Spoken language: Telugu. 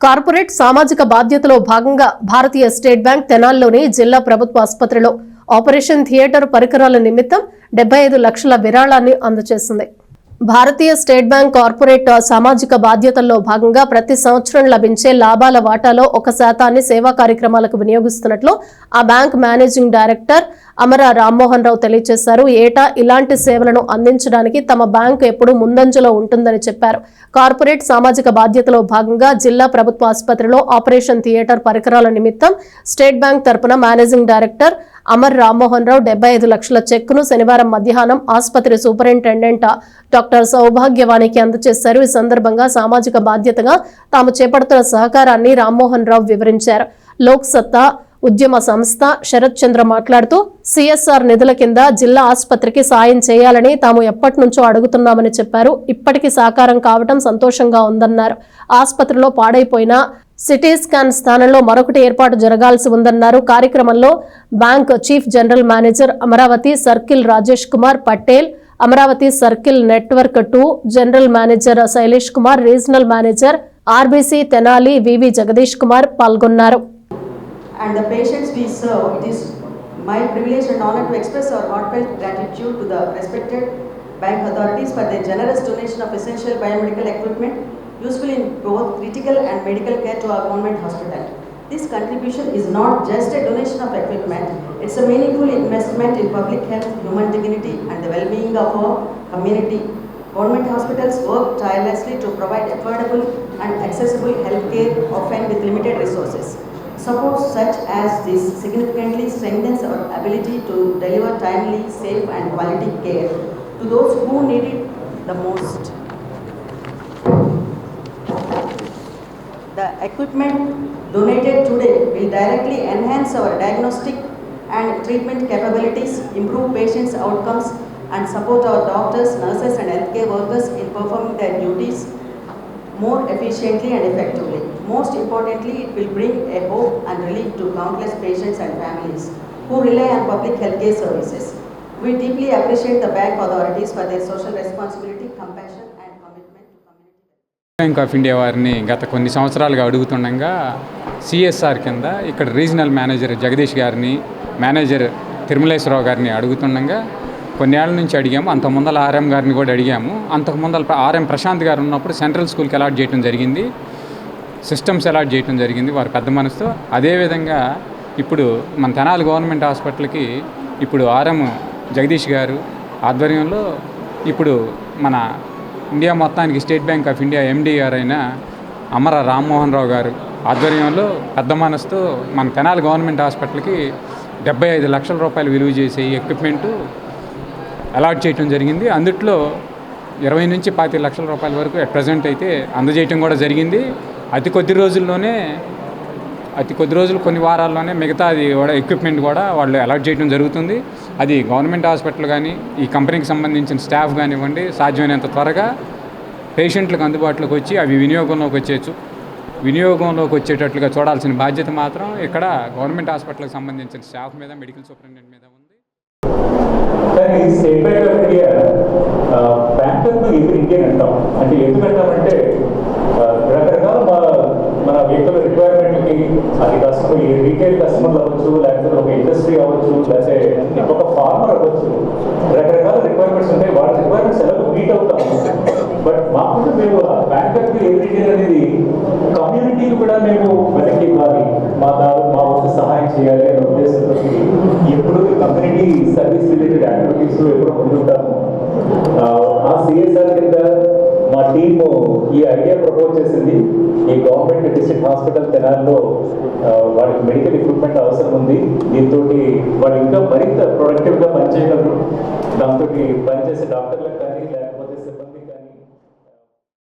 కార్పొరేట్ సామాజిక బాధ్యతలో భాగంగా భారతీయ స్టేట్ బ్యాంక్ తెనాల్లోని జిల్లా ప్రభుత్వ ఆసుపత్రిలో ఆపరేషన్ థియేటర్ పరికరాల నిమిత్తం డెబ్బై ఐదు లక్షల విరాళాన్ని అందజేసింది. భారతీయ స్టేట్ బ్యాంక్ కార్పొరేట్ సామాజిక బాధ్యతల్లో భాగంగా ప్రతి సంవత్సరం లభించే లాభాల వాటాలో ఒక శాతాన్ని సేవా కార్యక్రమాలకు వినియోగిస్తున్నట్లు ఆ bank managing director Amara Rammohan Rao తెలియజేశారు. ఏటా ఇలాంటి సేవలను అందించడానికి తమ బ్యాంకు ఎప్పుడూ ముందంజలో ఉంటుందని చెప్పారు. కార్పొరేట్ సామాజిక బాధ్యతలో భాగంగా జిల్లా ప్రభుత్వ ఆసుపత్రిలో ఆపరేషన్ థియేటర్ పరికరాల నిమిత్తం స్టేట్ బ్యాంక్ తరపున మేనేజింగ్ డైరెక్టర్ అమర్ రామ్మోహన్ రావు డెబ్బై ఐదు లక్షల చెక్కును శనివారం మధ్యాహ్నం ఆసుపత్రి సూపరింటెండెంట్ డాక్టర్ సౌభాగ్యవాణికి అందజేశారు. ఈ సందర్భంగా సామాజిక బాధ్యతగా తాము చేపడుతున్న సహకారాన్ని రామ్మోహన్ రావు వివరించారు. లోక్ సత్తా ఉద్యమ సంస్థ శరత్ చంద్ర మాట్లాడుతూ సిఎస్ఆర్ నిధుల కింద జిల్లా ఆసుపత్రికి సాయం చేయాలని తాము ఎప్పటి నుంచో అడుగుతున్నామని చెప్పారు. ఇప్పటికీ సాకారం కావటం సంతోషంగా ఉందన్నారు. ఆసుపత్రిలో పాడైపోయిన సిటీ స్కాన్ స్థానంలో మరొకటి ఏర్పాటు జరగాల్సి ఉందన్నారు. కార్యక్రమంలో bank chief general manager Amaravati circle Rajesh Kumar Patel Amaravati circle network two general manager Shailesh Kumar regional manager RBC Tenali V V Jagadish Kumar పాల్గొన్నారు. Bank authorities for the generous donation of essential biomedical equipment useful in both critical and medical care to our government hospital. This contribution is not just a donation of equipment, it's a meaningful investment in public health, human dignity and the well-being of our community. Government hospitals work tirelessly to provide affordable and accessible healthcare often with limited resources. Support such as this significantly strengthens our ability to deliver timely, safe and quality care to those who need it the most. The equipment donated today will directly enhance our diagnostic and treatment capabilities, improve patients' outcomes and support our doctors, nurses and healthcare workers in performing their duties more efficiently and effectively. Most importantly, it will bring a hope and relief to countless patients and families who rely on public healthcare services. We deeply appreciate the bank authorities for their social responsibility, compassion bank of India వారిని గత కొన్ని సంవత్సరాలుగా అడుగుతుండగా సిఎస్ఆర్ కింద ఇక్కడ రీజనల్ మేనేజర్ జగదీష్ గారిని మేనేజర్ తిరుమలేశ్వరరావు గారిని అడుగుతుండగా కొన్నేళ్ళ నుంచి అడిగాము. అంత ముందల ఆర్ఎం గారిని కూడా అడిగాము. అంతకు ముందల ఆర్ఎం ప్రశాంత్ గారు ఉన్నప్పుడు సెంట్రల్ స్కూల్కి అలాట్ చేయడం జరిగింది. సిస్టమ్స్ అలాట్ చేయడం జరిగింది వారి పెద్ద మనసుతో. అదేవిధంగా ఇప్పుడు మన తెనాలి గవర్నమెంట్ హాస్పిటల్కి ఇప్పుడు ఆర్ఎం జగదీష్ గారు ఆధ్వర్యంలో ఇప్పుడు మన ఇండియా మొత్తానికి state bank of India MD గారు అయిన అమర రామ్మోహన్ రావు గారు ఆధ్వర్యంలో పెద్ద మనసుతో మన తెనాలి గవర్నమెంట్ హాస్పిటల్కి డెబ్బై ఐదు లక్షల రూపాయలు విలువ చేసే ఈ ఎక్విప్మెంటు అలాట్ చేయటం జరిగింది. అందుట్లో ఇరవై నుంచి పాతి లక్షల రూపాయల వరకు అట్ ప్రజెంట్ అయితే అందజేయటం కూడా జరిగింది. అతి కొద్ది రోజుల్లోనే అతి కొద్ది రోజులు కొన్ని వారాల్లోనే మిగతా అది కూడా ఎక్విప్మెంట్ కూడా వాళ్ళు అలాట్ చేయడం జరుగుతుంది. అది గవర్నమెంట్ హాస్పిటల్ కానీ ఈ కంపెనీకి సంబంధించిన స్టాఫ్ కానివ్వండి సాధ్యమైనంత త్వరగా పేషెంట్లకు అందుబాటులోకి వచ్చి అవి వినియోగంలోకి వచ్చేచ్చు వినియోగంలోకి వచ్చేటట్లుగా చూడాల్సిన బాధ్యత మాత్రం ఇక్కడ గవర్నమెంట్ హాస్పిటల్కి సంబంధించిన స్టాఫ్ మీద మెడికల్ సూపరింటెండెంట్ మీద ఉంది. స్టేట్ బ్యాంక్ ఆఫ్ ఇండియా బ్యాంకర్ను ఎదురు ఇండియన్ అంటాం. అంటే రకరకాల మన వ్యక్తులు రిక్వైర్మెంట్కి అది కస్టమర్ రీటైల్ కస్టమర్లు అవ్వచ్చు లేకపోతే ఒక ఇండస్ట్రీ అవ్వచ్చు లేకపోతే ఒక ఫార్మర్ అవ్వచ్చు. రకరకాల రిక్వైర్మెంట్స్ ఉంటాయి. వాళ్ళ రిక్వైర్మెంట్స్ ఎలా మీట్ అవుతాము బట్ మాకు మేము బ్యాంకర్కి ఎదురు అనేది కమ్యూనిటీకి కూడా మేము వెనక్కి ఇవ్వాలి మా దారు మా వంతు సహాయం చేయాలి అనే ఉద్దేశంతో ఎప్పుడు కమ్యూనిటీ సర్వీస్ రిలేటెడ్ యాక్టివిటీస్ ఎప్పుడు ముందుంటాము. ఆ సిఎస్ఆర్ కింద మా టీమ్ ఈ ఐడియా ప్రపోజ్ చేసింది. ఈ గవర్నమెంట్ డిస్ట్రిక్ట్ హాస్పిటల్ తెనాల్లో వాళ్ళకి మెడికల్ ఎక్విప్మెంట్ అవసరం ఉంది. దీంతో వాళ్ళు ఇంకా మరింత ప్రొడక్టివ్గా పనిచేయగలరు. దాంతో పనిచేసే డాక్టర్లకు